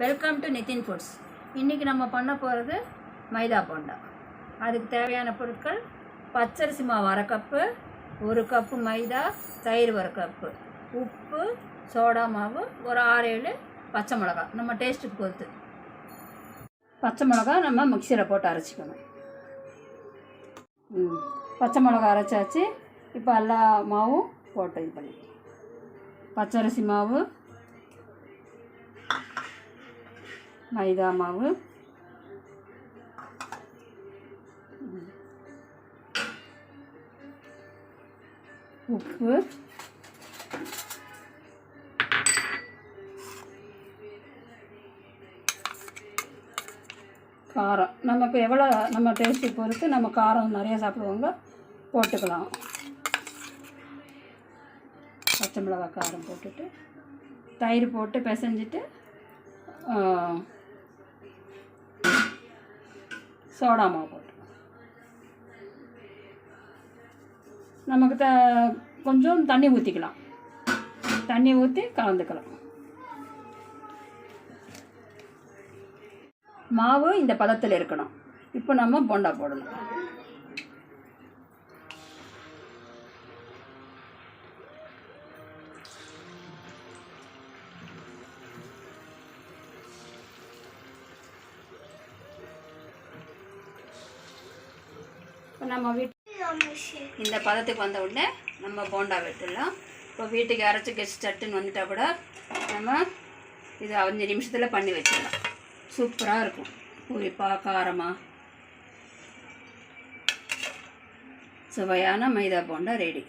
Welcome to Nitin foods இன்றைக்கி நம்ம பண்ண போகிறது மைதா போண்டா. அதுக்கு தேவையான பொருட்கள் பச்சரிசி மாவு அரை கப்பு ஒரு கப்பு மைதா தயிர் ஒரு கப்பு உப்பு சோடா மாவு ஒரு ஆறு ஏழு பச்சை மிளகா. நம்ம டேஸ்ட்டுக்கு பொறுத்து. பச்சை மிளகா நம்ம மிக்சியில் போட்டு அரைச்சிக்கணும். பச்சை மிளகா அரைச்சாச்சு. இப்போ எல்லா மாவும் போட்டு இது பண்ணி. பச்சரிசி மாவு மைதா மாவு. உப்பு. காரம். நமக்கு எவ்வளோ நம்ம டேஸ்ட்டு பொறுத்து நம்ம காரம் நிறைய சாப்பிடுவாங்க. போட்டுக்கலாம். பச்சை மிளகாய் காரம் போட்டுட்டு தயிர் போட்டு பிசைஞ்சிட்டு சோடா மாவு போட்டு நமக்கு த கொஞ்சம் தண்ணி ஊற்றிக்கலாம் தண்ணி ஊற்றி கலந்துக்கலாம். மாவு இந்த பதத்தில் இருக்கணும். இப்போ நம்ம போண்டா போடணும். இப்போ நம்ம வீட்டு இந்த பதத்துக்கு வந்த உடனே நம்ம போண்டா வெட்டுடலாம். இப்போ வீட்டுக்கு அரைச்சி கெஸ்ட் சட்டுன்னு வந்துட்டா கூட நம்ம இது அஞ்சு நிமிஷத்தில் பண்ணி வச்சிடலாம். சூப்பராக இருக்கும். பூரிப்பாக காரமாக சுவையான மைதா போண்டா ரெடி